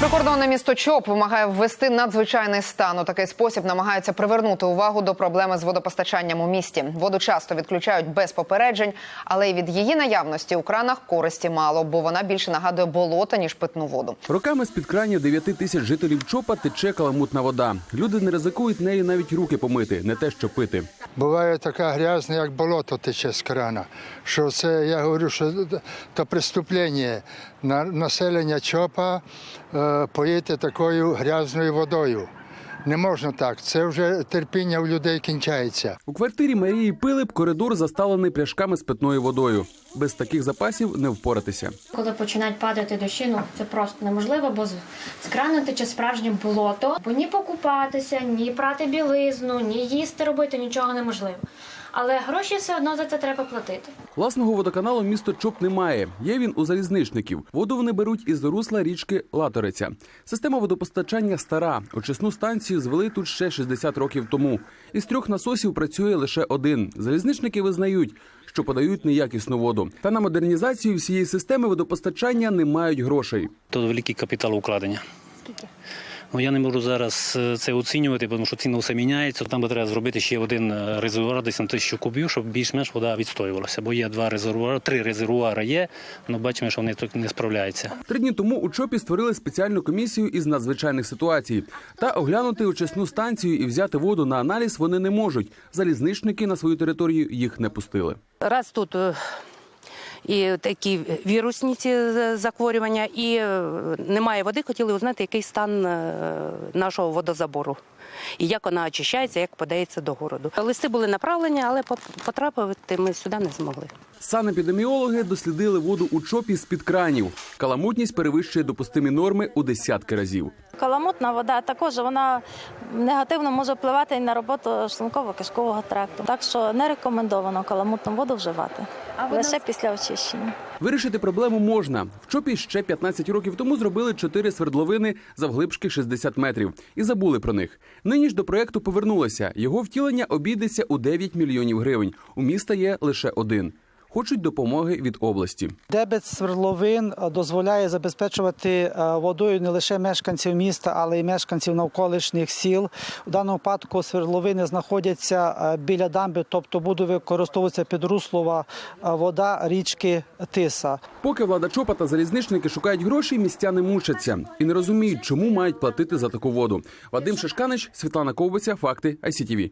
Прикордонне місто ЧОП вимагає ввести надзвичайний стан. У такий спосіб намагаються привернути увагу до проблеми з водопостачанням у місті. Воду часто відключають без попереджень, але й від її наявності у кранах користі мало, бо вона більше нагадує болото ніж питну воду. Роками з-під кранів 9 тисяч жителів ЧОПа тече каламутна вода. Люди не ризикують нею навіть руки помити, не те, що пити. Буває така грязна, як болото тече з крана. Що це, я говорю, що то преступлення на населення ЧОПа е, поїти такою грязною водою. Не можна так. Це вже терпіння у людей кінчається. У квартирі Марії Пилип коридор заставлений пляшками з питною водою. Без таких запасів не впоратися. Коли починають падати дощі, ну це просто неможливо, бо крану тече справжнє болото. Бо ні покупатися, ні прати білизну, ні їсти робити нічого неможливо. Але гроші все одно за це треба платити. Власного водоканалу місто ЧОП немає. Є він у залізничників. Воду вони беруть із русла річки Латориця. Система водопостачання стара. Очисну станцію звели тут ще 60 років тому. Із трьох насосів працює лише один. Залізничники визнають, що подають неякісну воду. Та на модернізацію всієї системи водопостачання не мають грошей. То великий капітал укладення. Скільки? Ну я не можу зараз е, це оцінювати, тому що ціна все міняється. Там би треба зробити ще один е, резервуар десь на тисячу кубів, щоб більш-менш вода відстоювалася. Бо є два резервуари, три резервуари є, але бачимо, що вони тут не справляються. Три дні тому у ЧОПі створили спеціальну комісію із надзвичайних ситуацій. Та оглянути очисну станцію і взяти воду на аналіз вони не можуть. Залізничники на свою територію їх не пустили. Раз тут е, і такі вірусні ці захворювання, і е, немає води, хотіли узнати, який стан е, нашого водозабору. І як вона очищається, як подається до городу. Листи були направлені, але потрапити ми сюди не змогли. Санепідеміологи дослідили воду у ЧОПі з-під кранів. Каламутність перевищує допустимі норми у десятки разів. Каламутна вода також вона негативно може впливати і на роботу шлунково-кишкового тракту. Так що не рекомендовано каламутну воду вживати лише після очищення. Вирішити проблему можна. В ЧОПі ще 15 років тому зробили чотири свердловини завглибшки 60 метрів і забули про них. Нині ж до проекту повернулися. Його втілення обійдеться у 9 мільйонів гривень. У міста є лише один. Хочуть допомоги від області. Дебет свердловин е, дозволяє забезпечувати е, водою не лише мешканців міста, але й мешканців навколишніх сіл. У даному випадку свердловини знаходяться е, біля дамби, тобто буде використовуватися підруслова вода річки Тиса. Поки влада ЧОПа та залізничники шукають гроші, містяни мучаться і не розуміють, чому мають платити за таку воду. Вадим Шишканич, Світлана Ковбиця, факти ICTV.